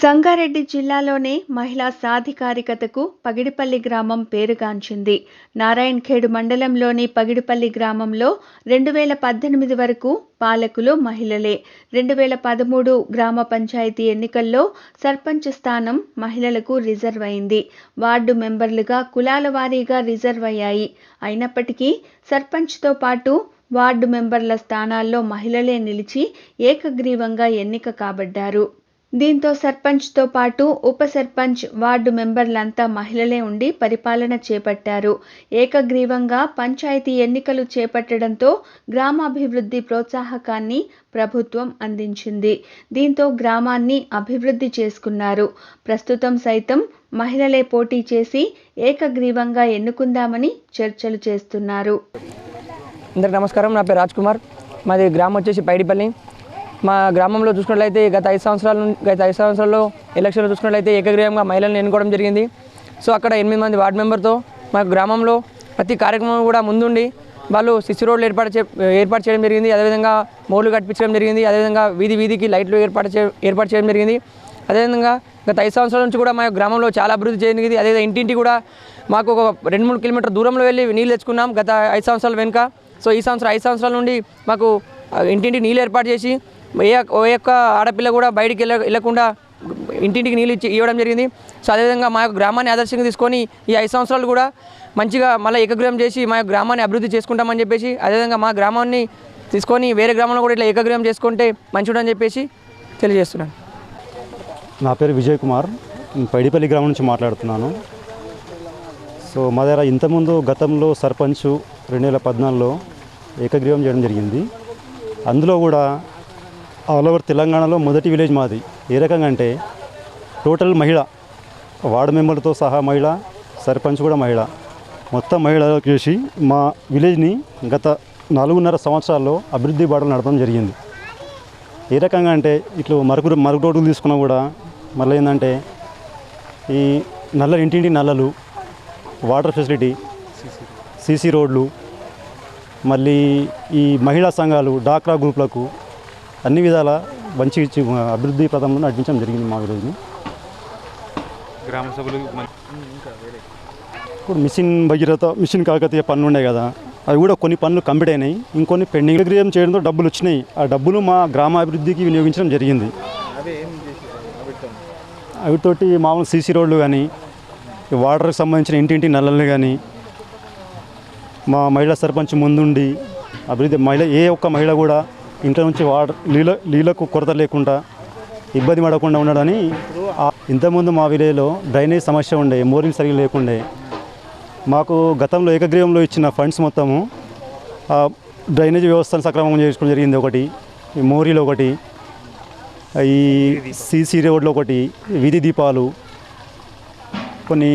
సంగారెడ్డి జిల్లాలోనే మహిళా సాధికారికతకు పగిడిపల్లి గ్రామం పేరుగాంచింది. నారాయణఖేడ్ మండలంలోని పగిడిపల్లి గ్రామంలో రెండు వేల పద్దెనిమిది వరకు పాలకులు మహిళలే. రెండు వేల పదమూడు గ్రామ పంచాయతీ ఎన్నికల్లో సర్పంచ్ స్థానం మహిళలకు రిజర్వ్ అయింది. వార్డు మెంబర్లుగా కులాల వారీగా రిజర్వ్ అయ్యాయి. అయినప్పటికీ సర్పంచ్తో పాటు వార్డు మెంబర్ల స్థానాల్లో మహిళలే నిలిచి ఏకగ్రీవంగా ఎన్నిక కాబడ్డారు. దీంతో సర్పంచ్తో పాటు ఉప సర్పంచ్ వార్డు మెంబర్లంతా మహిళలే ఉండి పరిపాలన చేపట్టారు. ఏకగ్రీవంగా పంచాయతీ ఎన్నికలు చేపట్టడంతో గ్రామాభివృద్ధి ప్రోత్సాహకాన్ని ప్రభుత్వం అందించింది. దీంతో గ్రామాన్ని అభివృద్ధి చేసుకున్నారు. ప్రస్తుతం సైతం మహిళలే పోటీ చేసి ఏకగ్రీవంగా ఎన్నుకుందామని చర్చలు చేస్తున్నారు. అందరికి నమస్కారం. నా పేరు రాజ్ కుమార్. మాది గ్రామం వచ్చేసి పైడిపల్లి. మా గ్రామంలో చూసుకున్నట్లయితే గత ఐదు సంవత్సరాల గత ఐదు సంవత్సరాల్లో ఎలక్షన్లో చూసుకున్నట్లయితే ఏకగ్రీవంగా మహిళలను ఎన్నుకోవడం జరిగింది. సో అక్కడ ఎనిమిది మంది వార్డు మెంబర్తో మా గ్రామంలో ప్రతి కార్యక్రమం కూడా ముందుండి వాళ్ళు సిసి రోడ్లు ఏర్పాటు చే ఏర్పాటు చేయడం జరిగింది. అదేవిధంగా మోర్లు కట్టించడం జరిగింది. అదేవిధంగా వీధి వీధికి లైట్లు ఏర్పాటు చే ఏర్పాటు చేయడం జరిగింది. అదేవిధంగా గత ఐదు సంవత్సరాల నుంచి కూడా మా గ్రామంలో చాలా అభివృద్ధి జరిగింది అదేవిధంగా ఇంటింటి కూడా మాకు ఒక రెండు మూడు కిలోమీటర్ దూరంలో వెళ్ళి నీళ్ళు తెచ్చుకున్నాం గత ఐదు సంవత్సరాల వెనుక. సో ఈ సంవత్సరం ఐదు సంవత్సరాల నుండి మాకు ఇంటింటి నీళ్ళు ఏర్పాటు చేసి ఏ ఏ యొక్క ఆడపిల్ల కూడా బయటికి వెళ్ళ వెళ్ళకుండా ఇంటింటికి నీళ్ళు ఇచ్చి ఇవ్వడం జరిగింది. సో అదేవిధంగా మా యొక్క గ్రామాన్ని ఆదర్శంగా తీసుకొని ఈ ఐదు సంవత్సరాలు కూడా మంచిగా మళ్ళీ ఏకగ్రహం చేసి మా యొక్క గ్రామాన్ని అభివృద్ధి చేసుకుంటామని చెప్పేసి అదేవిధంగా మా గ్రామాన్ని తీసుకొని వేరే గ్రామంలో కూడా ఇట్లా ఏకగ్రహం చేసుకుంటే మంచిదని చెప్పేసి తెలియజేస్తున్నాను. నా పేరు విజయ్ కుమార్. పైడిపల్లి గ్రామం నుంచి మాట్లాడుతున్నాను. సో మా దగ్గర ఇంతకుముందు గతంలో సర్పంచ్ రెండు వేల పద్నాలుగులో ఏకగ్రీవం చేయడం జరిగింది. అందులో కూడా ఆల్ ఓవర్ తెలంగాణలో మొదటి విలేజ్ మాది. ఏ రకంగా అంటే టోటల్ మహిళ వార్డు మెంబర్తో సహా మహిళ సర్పంచ్ కూడా మహిళ. మొత్తం మహిళలకు చేసి మా విలేజ్ని గత నాలుగున్నర సంవత్సరాల్లో అభివృద్ధి బాటలు నడపడం జరిగింది. ఏ రకంగా అంటే ఇట్లు మరుగు మరుగు రోడ్లు తీసుకున్నా కూడా మళ్ళీ ఏంటంటే ఈ నల్ల ఇంటింటి నల్లలు వాటర్ ఫెసిలిటీ సీసీ రోడ్లు మళ్ళీ ఈ మహిళా సంఘాలు డాక్రా గ్రూప్లకు అన్ని విధాల మంచి అభివృద్ధి పథంలో నడిపించడం జరిగింది మా విలేజ్ని గ్రామ సభలు ఇప్పుడు మిషన్ భగీరథ మిషన్ కాకతీయ పనులు ఉన్నాయి కదా అవి కూడా కొన్ని పనులు కంప్లీట్ అయినాయి. ఇంకొన్ని పెండింగ్ క్రియం చేయడంతో డబ్బులు వచ్చినాయి. ఆ డబ్బులు మా గ్రామాభివృద్ధికి వినియోగించడం జరిగింది. అవితోటి మామూలు సీసీ రోడ్లు కానీ వాటర్కి సంబంధించిన ఇంటింటి నల్లలు కానీ మా మహిళా సర్పంచ్ ముందుండి అభివృద్ధి మహిళ ఏ ఒక్క మహిళ కూడా ఇంట్లో నుంచి వాటర్ నీళ్ళ నీళ్ళకు కొరత లేకుండా ఇబ్బంది పడకుండా ఉండడని ఇంతకుముందు మా విలేజ్లో డ్రైనేజ్ సమస్య ఉండే మోరింగ్ సరిగ్గా లేకుండే. మాకు గతంలో ఏకగ్రీవంలో ఇచ్చిన ఫండ్స్ మొత్తము ఆ డ్రైనేజ్ వ్యవస్థను సక్రమంగా చేసుకోవడం జరిగింది ఒకటి మోరీలో ఒకటి ఈ సీసీ రోడ్లో ఒకటి వీధి దీపాలు. కొన్ని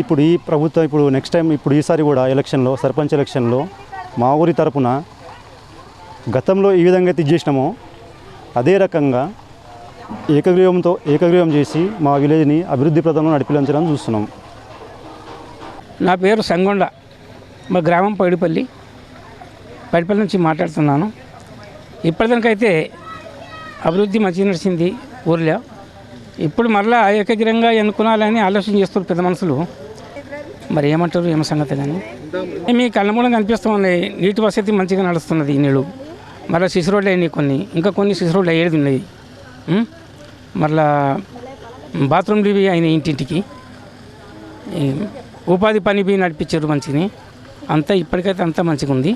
ఇప్పుడు ఈ ప్రభుత్వం ఇప్పుడు నెక్స్ట్ టైం ఇప్పుడు ఈసారి కూడా ఎలక్షన్లో సర్పంచ్ ఎలక్షన్లో మా ఊరి తరపున గతంలో ఏ విధంగా అయితే చేసినామో అదే రకంగా ఏకగ్రీవంతో ఏకగ్రీవం చేసి మా విలేజ్ని అభివృద్ధి ప్రదంలో నడిపించడం చూస్తున్నాం. నా పేరు సంగొండ. మా గ్రామం పైడిపల్లి. పైడిపల్లి నుంచి మాట్లాడుతున్నాను. ఇప్పటిదానికైతే అభివృద్ధి మంచిగా నడిచింది ఊర్లో. ఇప్పుడు మరలా ఏకగ్రంగా ఎన్నుకోవాలని ఆలోచన చేస్తారు పెద్ద మనుషులు. మరి ఏమంటారు ఏమ సంగతి కానీ? మీ కళ్ళ మూలం కనిపిస్తూ ఉన్నాయి నీటి వసతి మంచిగా నడుస్తున్నది ఈ నీళ్ళు. మళ్ళీ సిసి రోడ్లు అయినాయి కొన్ని. ఇంకా కొన్ని సిసి రోడ్లు అయ్యేది ఉన్నాయి మళ్ళా బాత్రూమ్ బాత్రూమ్లు ఇవి అయినాయి ఇంటింటికి ఉపాధి పని బి నడిపించారు మంచిని. అంతా ఇప్పటికైతే అంతా మంచిగా ఉంది.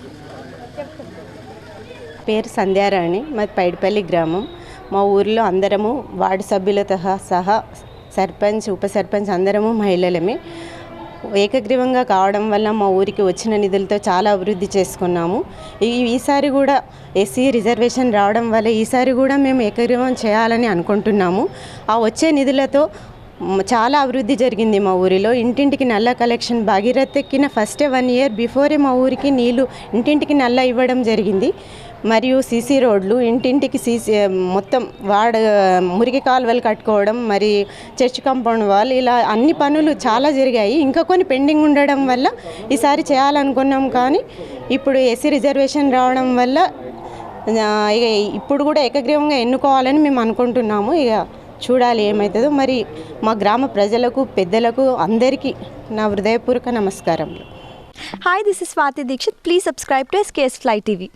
పేరు సంధ్యారాణి. మాది పైడిపల్లి గ్రామం. మా ఊరిలో అందరము వార్డు సభ్యులతో సహా సర్పంచ్ ఉప సర్పంచ్ అందరము మహిళలమే. ఏకగ్రీవంగా కావడం వల్ల మా ఊరికి వచ్చిన నిధులతో చాలా అభివృద్ధి చేసుకున్నాము. ఈ ఈసారి కూడా ఎస్సీ రిజర్వేషన్ రావడం వల్ల ఈసారి కూడా మేము ఏకగ్రీవం చేయాలని అనుకుంటున్నాము. ఆ వచ్చే నిధులతో చాలా అభివృద్ధి జరిగింది మా ఊరిలో. ఇంటింటికి నల్ల కలెక్షన్ భాగీరథ ఎక్కిన ఫస్టే వన్ ఇయర్ బిఫోరే మా ఊరికి నీళ్ళు ఇంటింటికి నల్ల ఇవ్వడం జరిగింది. మరియు సీసీ రోడ్లు ఇంటింటికి సీసీ మొత్తం వాడ మురికి కాలువలు కట్టుకోవడం మరి చర్చ్ కాంపౌండ్ వాల్ ఇలా అన్ని పనులు చాలా జరిగాయి. ఇంకా కొన్ని పెండింగ్ ఉండడం వల్ల ఈసారి చేయాలనుకున్నాం కానీ ఇప్పుడు ఎస్సీ రిజర్వేషన్ రావడం వల్ల ఇక ఇప్పుడు కూడా ఏకగ్రీవంగా ఎన్నుకోవాలని మేము అనుకుంటున్నాము. ఇక చూడాలి ఏమవుతుందో మరి మా గ్రామ ప్రజలకు పెద్దలకు అందరికీ నా హృదయపూర్వక నమస్కారములు. Hi this is Swati Dixit please subscribe to SKS fly TV